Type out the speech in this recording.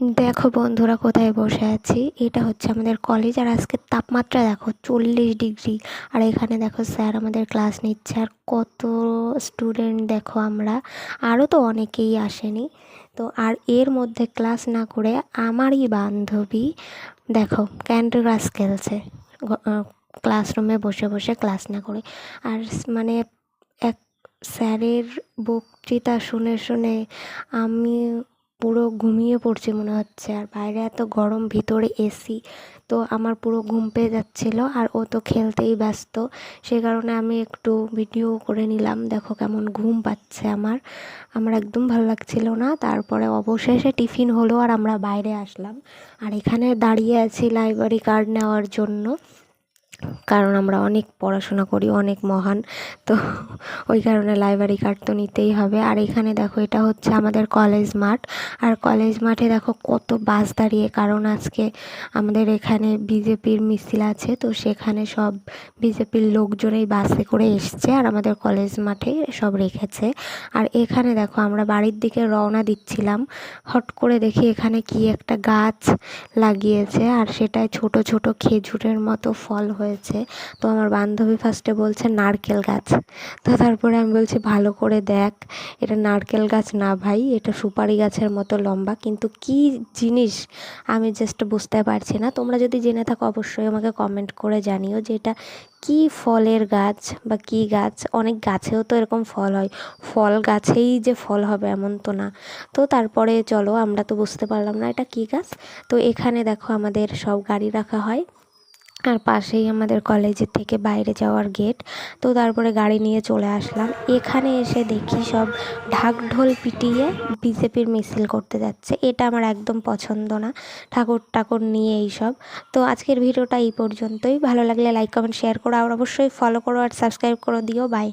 দেখো বন্ধুরা কোথায় বসে আছি। এটা হচ্ছে আমাদের কলেজ আর আজকের তাপমাত্রা দেখো চল্লিশ ডিগ্রি। আর এখানে দেখো স্যার আমাদের ক্লাস নিচ্ছে আর কত স্টুডেন্ট দেখো আমরা। আরও তো অনেকেই আসেনি। তো আর এর মধ্যে ক্লাস না করে আমারই বান্ধবী দেখো ক্যান্ডি ক্রাশ খেলছে। ক্লাসরুমে বসে বসে ক্লাস না করে। আর মানে এক স্যারের বক্তৃতা শুনে শুনে আমি পুরো ঘুমিয়ে পড়ছি মনে হচ্ছে। আর বাইরে এত গরম, ভিতরে এসি। তো আমার পুরো ঘুম পেয়ে যাচ্ছিল আর ও তো খেলতেই ব্যস্ত। সে কারণে আমি একটু ভিডিও করে নিলাম। দেখো কেমন ঘুম পাচ্ছে আমার। আমার একদম ভালো লাগছিল না। তারপরে অবশেষে টিফিন হলো আর আমরা বাইরে আসলাম। আর এখানে দাঁড়িয়ে আছি লাইব্রেরি কার্ড নেওয়ার জন্য। কারণ আমরা অনেক পড়াশোনা করি, অনেক মহান। তো ওই কারণে লাইব্রেরি কার্ড তো নিতেই হবে। আর এখানে দেখো, এটা হচ্ছে আমাদের কলেজ মাঠ। আর কলেজ মাঠে দেখো কত বাস দাঁড়িয়ে। কারণ আজকে আমাদের এখানে বিজেপির মিছিল আছে, তো সেখানে সব বিজেপির লোকজন এই বাসে করে এসছে আর আমাদের কলেজ মাঠে সব রেখেছে। আর এখানে দেখো, আমরা বাড়ির দিকে রওনা দিচ্ছিলাম। হট করে দেখি এখানে কি একটা গাছ লাগিয়েছে। আর সেটায় ছোট ছোট খেজুরের মতো ফল হয়েছে। তো আমার বান্ধবী ফার্স্টে বলছে, নারকেল গাছ। তো তারপরে আমি বলছি, ভালো করে দেখ, এটা নারকেল গাছ না ভাই, এটা সুপারি গাছের মতো লম্বা। কিন্তু কি জিনিস আমি জাস্ট বুঝতে পারছি না। তোমরা যদি জেনে থাকো, অবশ্যই আমাকে কমেন্ট করে জানিও যে এটা কী ফলের গাছ বা কী গাছ। অনেক গাছেও তো এরকম ফল হয়। ফল গাছেই যে ফল হবে এমন তো না। তো তারপরে চলো, আমরা তো বুঝতে পারলাম না এটা কী গাছ। তো এখানে দেখো আমাদের সব গাড়ি রাখা হয়। আর পাশেই আমাদের কলেজের থেকে বাইরে যাওয়ার গেট তো তারপরে গাড়ি নিয়ে চলে আসলাম। এখানে এসে দেখি সব ঢাক ঢোল পিটিয়ে বিজেপির মিছিল করতে যাচ্ছে। এটা আমার একদম পছন্দ না। ঠাকুর টাকুর নিয়ে এইসব তো আজকের ভিডিওটা এই পর্যন্তই। ভালো লাগলে লাইক কমেন্ট শেয়ার করো। আর অবশ্যই ফলো করো আর সাবস্ক্রাইব করো দিও। বাই